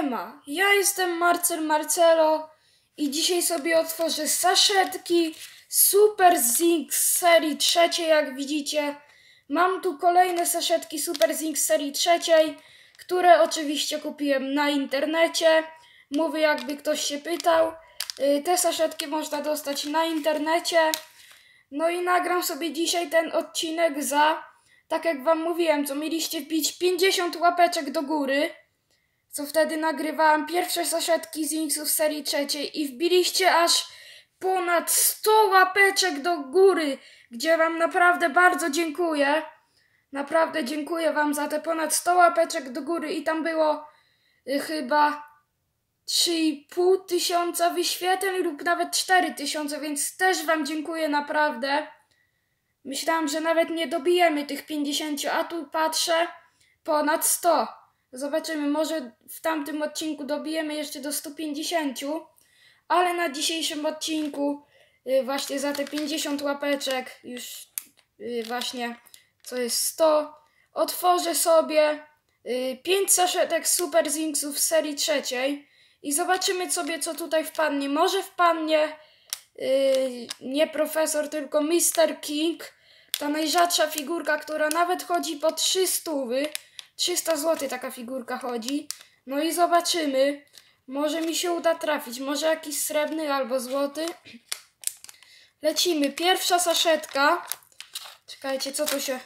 Siema, ja jestem Marcel Marcelo i dzisiaj sobie otworzę saszetki Super Zinc serii trzeciej, jak widzicie. Mam tu kolejne saszetki Super Zinc serii trzeciej, które oczywiście kupiłem na internecie. Mówię jakby ktoś się pytał. Y, Te saszetki można dostać na internecie. No i nagram sobie dzisiaj ten odcinek za, tak jak wam mówiłem, co mieliście wbić 50 łapeczek do góry co wtedy nagrywałam pierwsze saszetki z Inksów serii trzeciej i wbiliście aż ponad 100 łapeczek do góry, gdzie wam naprawdę bardzo dziękuję. Naprawdę dziękuję wam za te ponad 100 łapeczek do góry i tam było y, chyba 3,5 tysiąca wyświetleń lub nawet 4 tysiące, więc też wam dziękuję naprawdę. Myślałam, że nawet nie dobijemy tych 50, a tu patrzę ponad 100. Zobaczymy, może w tamtym odcinku dobijemy jeszcze do 150, ale na dzisiejszym odcinku y, właśnie za te 50 łapeczek, już y, właśnie co jest 100, otworzę sobie 5 saszetek Super Zinksów z serii trzeciej i zobaczymy sobie co tutaj wpadnie. Może wpadnie y, nie profesor, tylko Mr. King, ta najrzadsza figurka, która nawet chodzi po 300 300 zł taka figurka chodzi. No i zobaczymy. Może mi się uda trafić. Może jakiś srebrny albo złoty. Lecimy. Pierwsza saszetka. Czekajcie, co to się...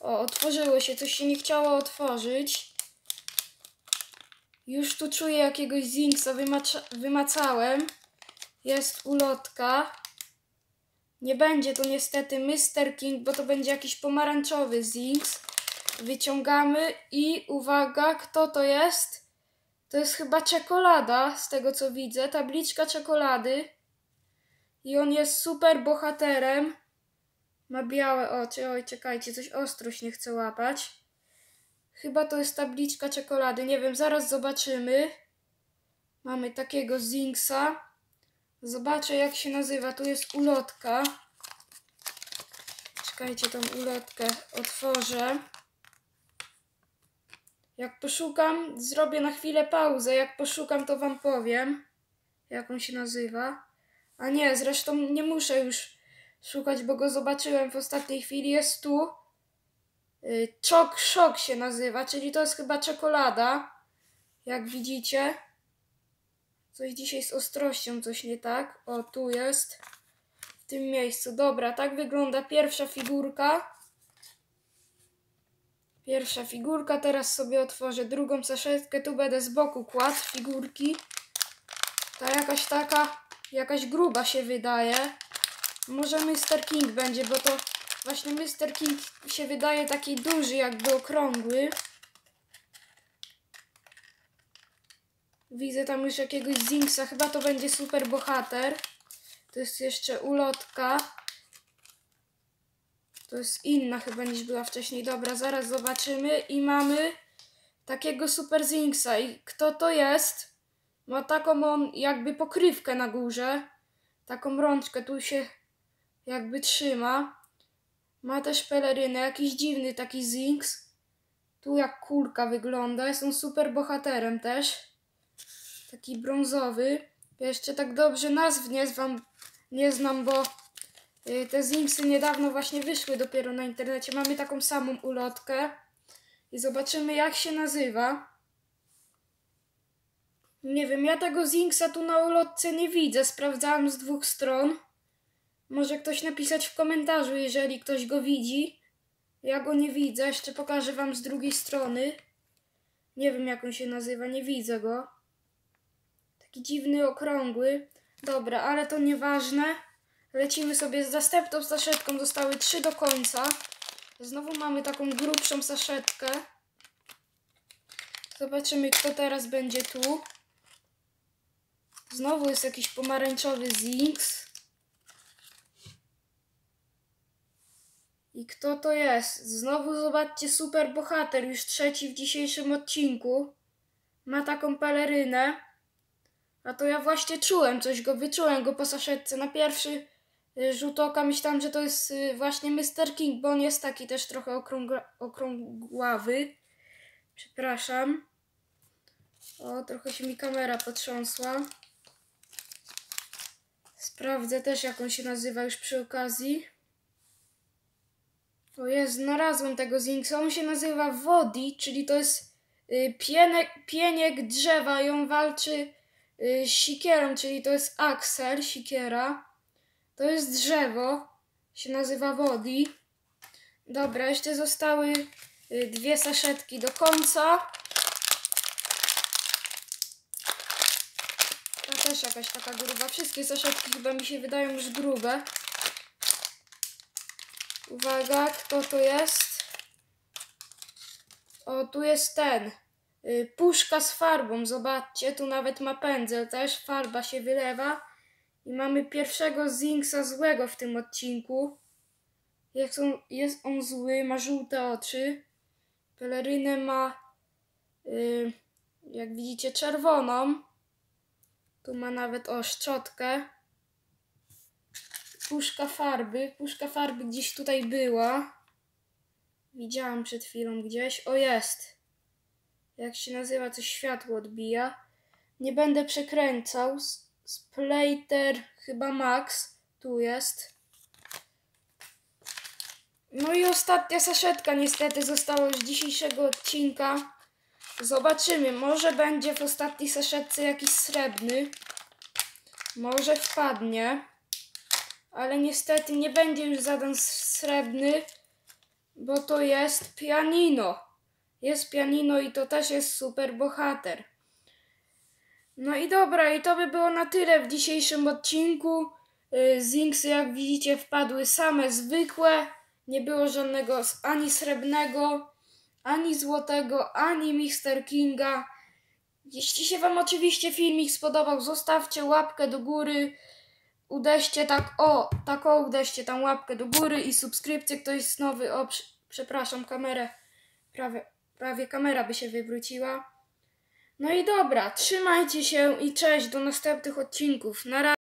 O, otworzyło się. Coś się nie chciało otworzyć. Już tu czuję jakiegoś zinksa. Wymacza... Wymacałem. Jest ulotka. Nie będzie to niestety Mr. King, bo to będzie jakiś pomarańczowy zinks wyciągamy i uwaga, kto to jest? To jest chyba czekolada, z tego co widzę, tabliczka czekolady. I on jest super bohaterem. Ma białe oczy. Oj, czekajcie, coś ostrość nie chcę łapać. Chyba to jest tabliczka czekolady. Nie wiem, zaraz zobaczymy. Mamy takiego Zinksa. Zobaczę jak się nazywa. Tu jest ulotka. Czekajcie, tą ulotkę otworzę. Jak poszukam, zrobię na chwilę pauzę. Jak poszukam, to wam powiem, jak on się nazywa. A nie, zresztą nie muszę już szukać, bo go zobaczyłem w ostatniej chwili. Jest tu. Yy, Chok Shock się nazywa, czyli to jest chyba czekolada. Jak widzicie. Coś dzisiaj z ostrością, coś nie tak. O, tu jest. W tym miejscu. Dobra, tak wygląda pierwsza figurka. Pierwsza figurka, teraz sobie otworzę drugą saszetkę, tu będę z boku kładł figurki. Ta jakaś taka, jakaś gruba się wydaje. Może Mr. King będzie, bo to właśnie Mr. King się wydaje taki duży, jakby okrągły. Widzę tam już jakiegoś Zinksa, chyba to będzie super bohater. To jest jeszcze ulotka. To jest inna chyba niż była wcześniej. Dobra, zaraz zobaczymy. I mamy takiego Super Zinksa. I kto to jest? Ma taką on jakby pokrywkę na górze. Taką rączkę tu się jakby trzyma. Ma też pelerynę. Jakiś dziwny taki Zinks. Tu jak kulka wygląda. Jest on super bohaterem też. Taki brązowy. Jeszcze tak dobrze nazw nie, wam, nie znam, bo te Zimsy niedawno właśnie wyszły dopiero na internecie. Mamy taką samą ulotkę. I zobaczymy jak się nazywa. Nie wiem, ja tego Zinksa tu na ulotce nie widzę. Sprawdzałam z dwóch stron. Może ktoś napisać w komentarzu, jeżeli ktoś go widzi. Ja go nie widzę. Jeszcze pokażę wam z drugiej strony. Nie wiem jak on się nazywa, nie widzę go. Taki dziwny, okrągły. Dobra, ale to nieważne. Lecimy sobie z następną saszetką. Zostały trzy do końca. Znowu mamy taką grubszą saszetkę. Zobaczymy, kto teraz będzie tu. Znowu jest jakiś pomarańczowy Zinks. I kto to jest? Znowu zobaczcie, super bohater, już trzeci w dzisiejszym odcinku. Ma taką pelerynę. A to ja właśnie czułem coś go, wyczułem go po saszetce. Na pierwszy rzut oka myślałam, że to jest y, właśnie Mr. King, bo on jest taki też trochę okrągła, okrągławy. Przepraszam. O, trochę się mi kamera potrząsła. Sprawdzę też, jak on się nazywa już przy okazji. O jest, znalazłem tego Zinksa. On się nazywa Wodi, czyli to jest y, pienek, pieniek drzewa i on walczy y, sikierą, czyli to jest aksel, sikiera. To jest drzewo, się nazywa Wodi. Dobra, jeszcze zostały y, dwie saszetki do końca. Ta też jakaś taka gruba. Wszystkie saszetki chyba mi się wydają już grube. Uwaga, kto to jest? O, tu jest ten. Y, puszka z farbą. Zobaczcie, tu nawet ma pędzel też. Farba się wylewa. I mamy pierwszego Zinksa złego w tym odcinku. Jest on, jest on zły, ma żółte oczy. Pelerynę ma, y, jak widzicie, czerwoną. Tu ma nawet o szczotkę. Puszka farby. Puszka farby gdzieś tutaj była. Widziałam przed chwilą gdzieś. O, jest. Jak się nazywa, coś światło odbija. Nie będę przekręcał. Splater chyba Max. Tu jest. No i ostatnia saszetka niestety została z dzisiejszego odcinka. Zobaczymy. Może będzie w ostatniej saszetce jakiś srebrny. Może wpadnie. Ale niestety nie będzie już żaden srebrny, bo to jest pianino. Jest pianino i to też jest super bohater. No i dobra, i to by było na tyle w dzisiejszym odcinku. Y, Zinksy, jak widzicie, wpadły same zwykłe. Nie było żadnego ani srebrnego, ani złotego, ani Mister Kinga. Jeśli się Wam oczywiście filmik spodobał, zostawcie łapkę do góry. Uderzcie tak, o, tak o, uderzcie tam łapkę do góry i subskrypcję. Ktoś jest nowy, o, prze- przepraszam, kamerę, prawie, prawie kamera by się wywróciła. No i dobra, trzymajcie się i cześć do następnych odcinków. Na razie.